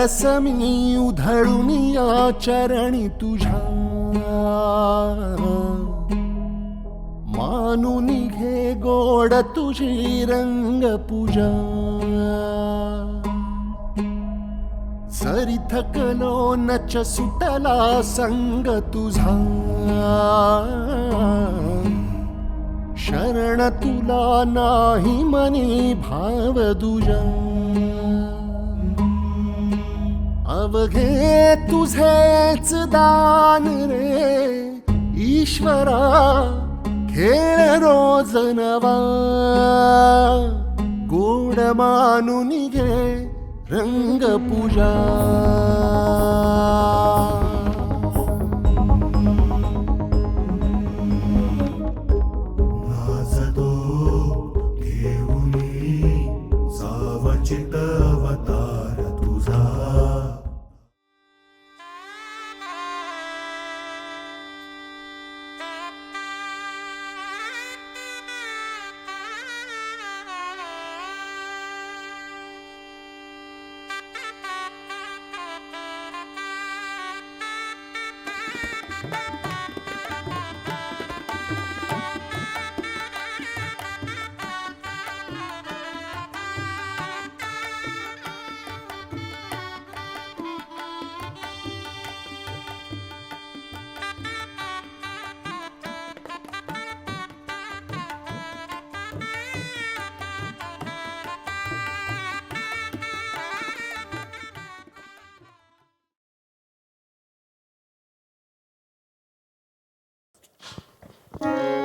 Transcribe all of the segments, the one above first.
तरस मी उधळून या चरणी तुझ्या. मानून घे गोड तुझी रंग पूजा सरी थकलो नच सुटला संग तुझा. शरण तुला नाही मनी भाव तुझा नाव घे तुझेच दान रे. ईश्वरा खेळ रोज नवा. गोड मानून घे रंगपूजा. Bye.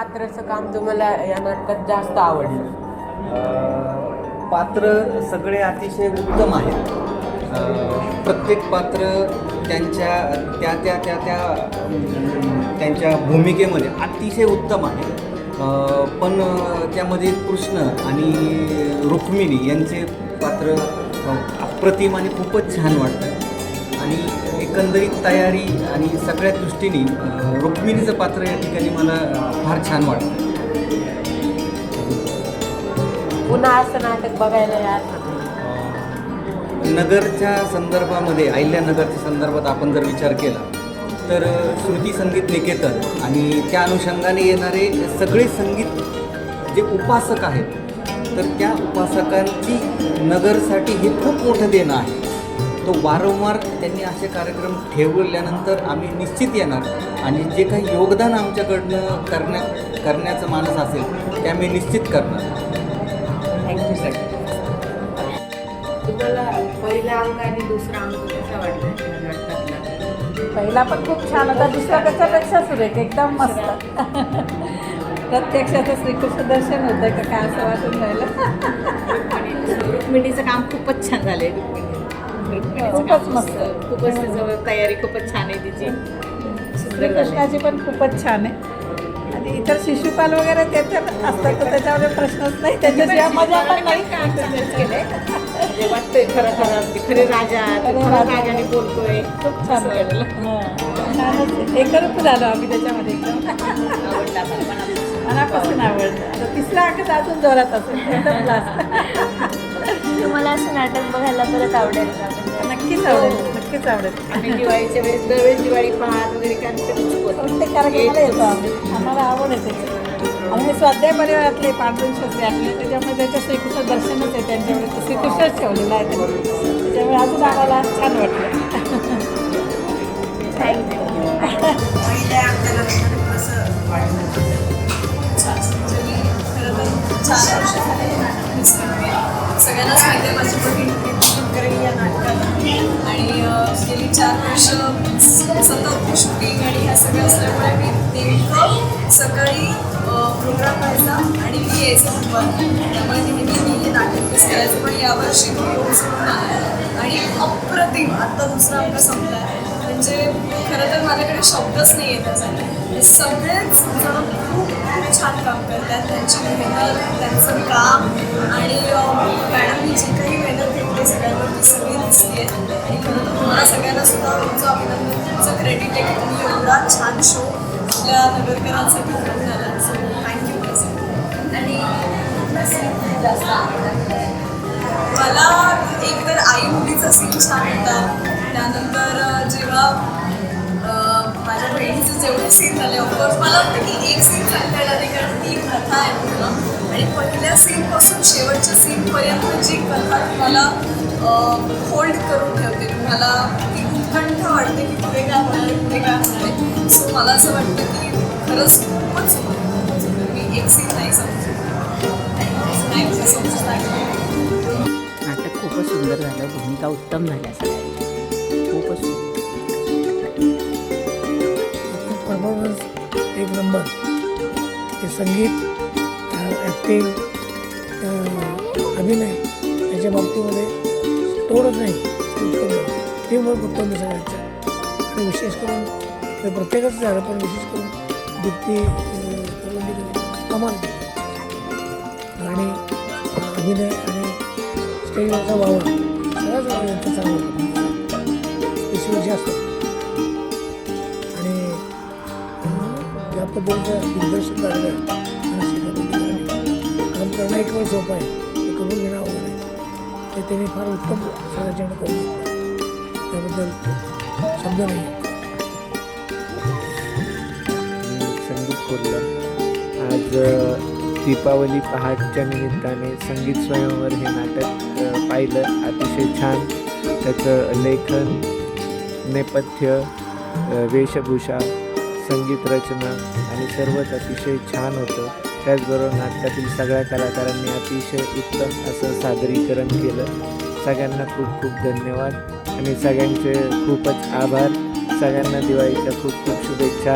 पात्राचं काम तुम्हाला या नाटकात जास्त आवडलं? पात्र सगळे अतिशय उत्तम आहेत. प्रत्येक पात्र त्यांच्या त्या त्या त्या त्या त्यांच्या भूमिकेमध्ये अतिशय उत्तम आहे. पण त्यामध्ये कृष्ण आणि रुक्मिणी यांचे पात्र अप्रतिम आणि खूपच छान वाटतं. आणि एकंदरीत तयारी आणि सगळ्या दृष्टीने रुक्मिणीचं पात्र या ठिकाणी मला फार छान वाटतं. पुन्हा असं नाटक बघायला याल? नगरच्या संदर्भामध्ये अहिल्यानगरच्या संदर्भात आपण जर विचार केला तर श्रुती संगीत निकेतन आणि त्या अनुषंगाने येणारे सगळे संगीत जे उपासक आहेत तर त्या उपासकांची नगरसाठी हे खूप मोठं देणं आहे. तो वारंवार त्यांनी असे कार्यक्रम ठेवल्यानंतर आम्ही निश्चित येणार. आणि जे काही योगदान आमच्याकडनं करण्या करण्याचं मानस असेल ते आम्ही निश्चित करणार. थँक्यू सर तुम्हाला पहिला अंक आणि दुसरा अंक कसा वाटला? या नाटकातला पहिला पण खूप छान होता दुसरा त्याच्यापेक्षा सुरेख एकदम मस्त. प्रत्यक्षाचं श्रीकृष्ण दर्शन होतं का काय असं वाटून राहिलं? रुक्मिणीचं काम खूपच छान झालंय. रुक्मिणीचं खूपच मस्त. खूपच तयारी खूपच छान आहे तिची. श्रीकृष्णाची पण खूपच छान आहे. आणि इतर शिशुपाल वगैरे त्याच्यात असतात तर त्याच्यामध्ये प्रश्नच नाही. त्याच्याशिवाय मजा पण नाही. म्हणजे वाटतंय खरं खरं खरे राजा तो. राजाने बोलतोय. खूप छान वाटलं. हां. एकरूप झालो आम्ही त्याच्यामध्ये एकदम. मनापासून. आवडतं तिसरा अंक तर अजून जोरात असेल. एकदम जास्त तुम्हाला असं नाटक बघायला परत आवडेल का? म्हणजे नक्कीच आवडेल नक्कीच आवडेल. आम्ही दिवाळीच्या वेळेस दरवेळेस दिवाळी पहाट वगैरे. प्रत्येक कार्यक्रमाला येतो आम्ही. आम्हाला आवड आहे त्याची. आणि मी स्वाध्याय परिवारातले पांडुरंग शास्त्री आपले त्याच्यामुळे त्याच्या श्रीकृष्ण दर्शनच आहे त्यांच्यामुळे. ते श्रीकृष्णच ठेवलेलं आहे त्याच्यामुळे अजून आम्हाला छान वाटलं. पहिल्या सगळ्यांनाच माहिती आहे माझी बहीण प्रीती या नाटकाला. आणि गेली चार वर्ष सतत शूटिंग आणि ह्या सगळ्या असल्यामुळे मी नेमकं सकाळी प्रोग्राम व्हायचा आणि मी यायचं दुपारी त्यामुळे नेहमी मी हे नाटक मिस करायचं पण यावर्षी मी येऊन सोडून आणि अप्रतिम आत्ता दुसरा अंक संपला आहे म्हणजे खरं तर माझ्याकडे शब्दच नाही येत त्यासाठी सगळेच जण खूप खूप छान काम करतात. त्यांची मेहनत त्यांचं काम आणि मॅडमनी जी काही मेहनत घेतली सगळ्यांवर ती सगळी दिसते आणि खरं तर तुम्हाला सगळ्यांना सुद्धा तुमचं अभिनंदन तुमचं क्रेडिट आहे की तुम्ही एवढा छान शो आपल्या नगरकरांसाठी घेऊन आला सो थँक्यू आणि मला एक तर आई मुलीचा सीन छान होता. सीन झाले. ऑफकोर्स मला वाटतं की एक सीन सांगता येणार नाही कारण ती कथा आहे पूर्ण. आणि पहिल्या सीनपासून शेवटच्या सीनपर्यंत जी कथा तुम्हाला होल्ड करून ठेवते तुम्हाला ती उत्कंठ वाटते की पुढे काय होणार पुढे काय होणार आहे. सो मला असं वाटतं की खरंच खूपच मी एक सीन नाही समजू थँक्यू नाटक खूपच सुंदर झालं भूमिका उत्तम झाल्या सगळ्यांच्या खूपच सुंदर. परफॉर्मन्स एक नंबर. ते संगीत ॲक्टिंग अभिनय याच्या बाबतीमध्ये तोडच नाही. ते टीमवर्क उत्तम दिसायचं आणि विशेष करून ते प्रत्येकाचं झालं पण विशेष करून दीप्ती कमाल. आणि अभिनय आणि स्टेजवरचा वावर. सगळ्याच यांचं चांगलं होतं. स्पेशल जास्त पद्धतीचं दिग्दर्शन झालेलं आहे. आणि श्रीकांत काम करणं एक वेळ सोपं आहे. ते करून घेणं अवघड आहे. ते त्यांनी फार उत्तम सगळ्याच्यानं करून त्याबद्दल शब्द नाही. संगीत कोल्लम आज दीपावली पहाटच्या निमित्ताने संगीत स्वयंवर हे नाटक पाहिलं. अतिशय छान. त्याचं लेखन नेपथ्य वेशभूषा संगीत रचना आणि सर्वच अतिशय छान होतं. त्याचबरोबर नाटकातील सगळ्या कलाकारांनी अतिशय उत्तम असं सादरीकरण केलं. सगळ्यांना खूप खूप धन्यवाद. आणि सगळ्यांचे खूपच आभार. सगळ्यांना दिवाळीच्या खूप खूप शुभेच्छा.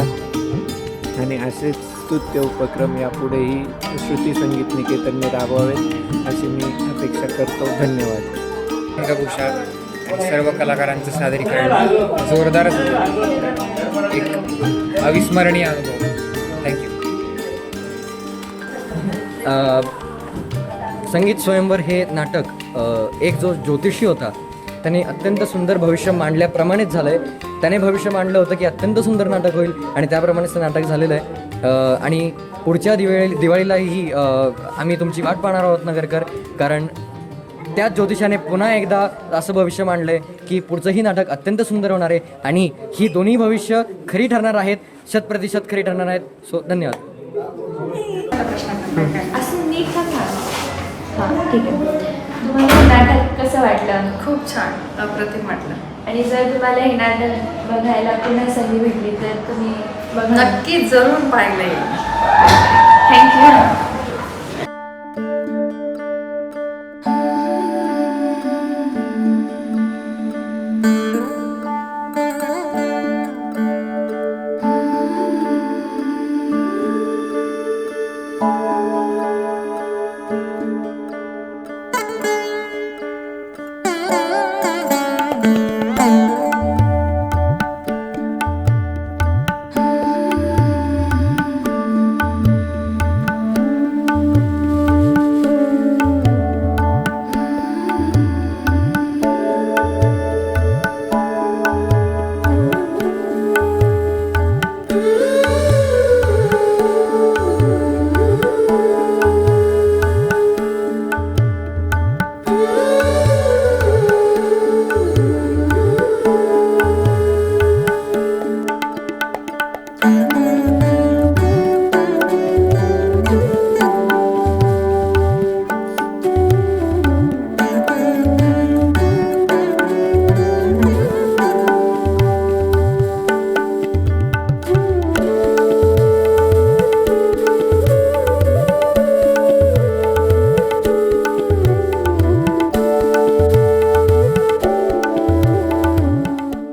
आणि असेच स्तुत्य उपक्रम यापुढेही श्रुती संगीत निकेतनने राबवावेत अशी मी अपेक्षा करतो. धन्यवाद. सर्व कलाकारांचं सादरीकरण. जोरदारच होतं एक अविस्मरणीय अनुभव. थँक्यू संगीत स्वयंवर हे नाटक एक जो ज्योतिषी होता त्याने अत्यंत सुंदर भविष्य मांडल्याप्रमाणेच झालं आहे त्याने भविष्य मांडलं होतं की अत्यंत सुंदर नाटक होईल आणि त्याप्रमाणेच ते नाटक झालेलं आहे. आणि पुढच्या दिवाळी दिवाळीलाही आम्ही तुमची वाट पाहणार आहोत नगरकर कारण त्याच ज्योतिषाने पुन्हा एकदा असं भविष्य मांडलं आहे की पुढचंही नाटक अत्यंत सुंदर होणार आहे आणि ही दोन्ही भविष्य खरी ठरणार आहेत शतप्रतिशत खरी ठरणार आहेत. सो धन्यवाद. असं नीट सांगा हां ठीक आहे. तुम्हाला हे नाटक कसं वाटलं? खूप छान अप्रतिम वाटलं. आणि जर तुम्हाला हे नाटक बघायला पुन्हा संधी भेटली तर तुम्ही बघा. नक्की जरूर पाहिलं येईल. थँक्यू